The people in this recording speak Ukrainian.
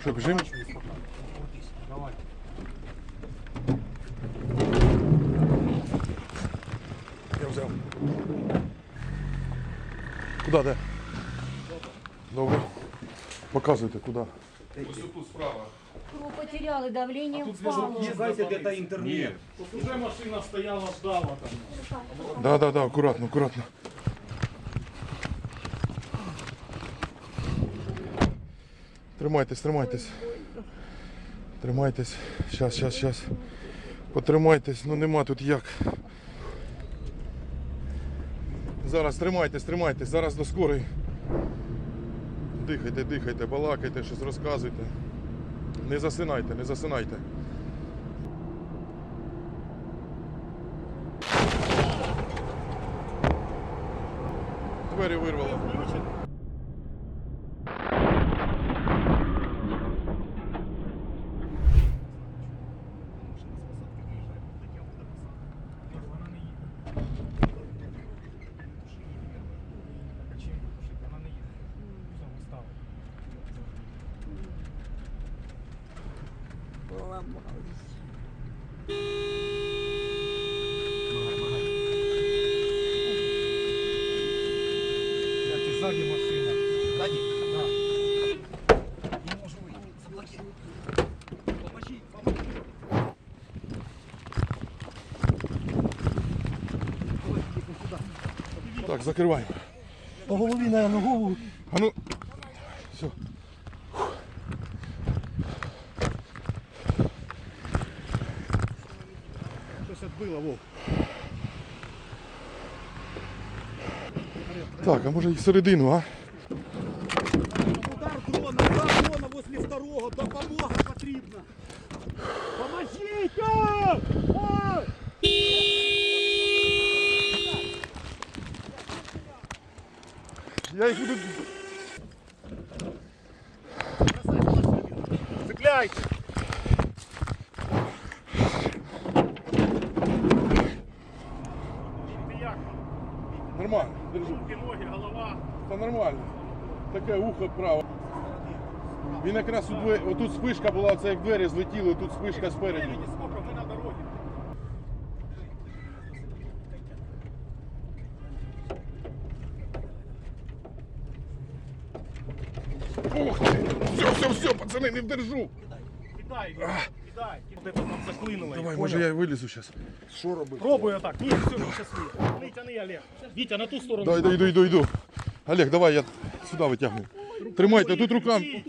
Что, бежим? Я взял. Куда, да? Добре. Показывайте, куда. Ось тут справа. Его потеряли, давление а Тут зв'язок є, впало. знаєте, де та. Тут уже машина стояла, ждала там. Да, да, да, аккуратно, аккуратно. Тримайтесь, тримайтесь. Тримайтесь. Щас, щас, щас. Потримайтесь, ну нема тут як. Зараз тримайтесь, тримайтесь, зараз до скорої. Дихайте, дихайте, балакайте, щось розказуйте. Не засинайте, не засинайте. Двері вирвало. Вона не їде. Все, ми стали. Блядь, і машина. Ззаді? Да. Не можу вийти. Поможіть, поможіть. Так, закриваємо. По голові, наверное, голову. А ну. Все. Щось відбило, Вов. Так, а може і середину, а? Удар дрона, удар дрона возле второго. Допомога потрібна. Поможіть! Я їх буду. Цепляйте! Нормально, держу. Руки, ноги, голова. Та нормально. Таке ухо право. Він якраз у двері, отут спишка була, це як двері злетіли, тут спишка спереді. Ми на дорогі. Ух ти! Все, все, все, пацани, не вдержу. Кидай, кидай. Вот там заклинуло. Давай, може я вилізу зараз. Що робити? Пробуй отак. Ні, все, сейчас Тяни, тяни, Олег. Вітя, на ту сторону. Дай, дай, йду, йду, йду. Олег, давай я сюди витягну. Тримайте, тут руками.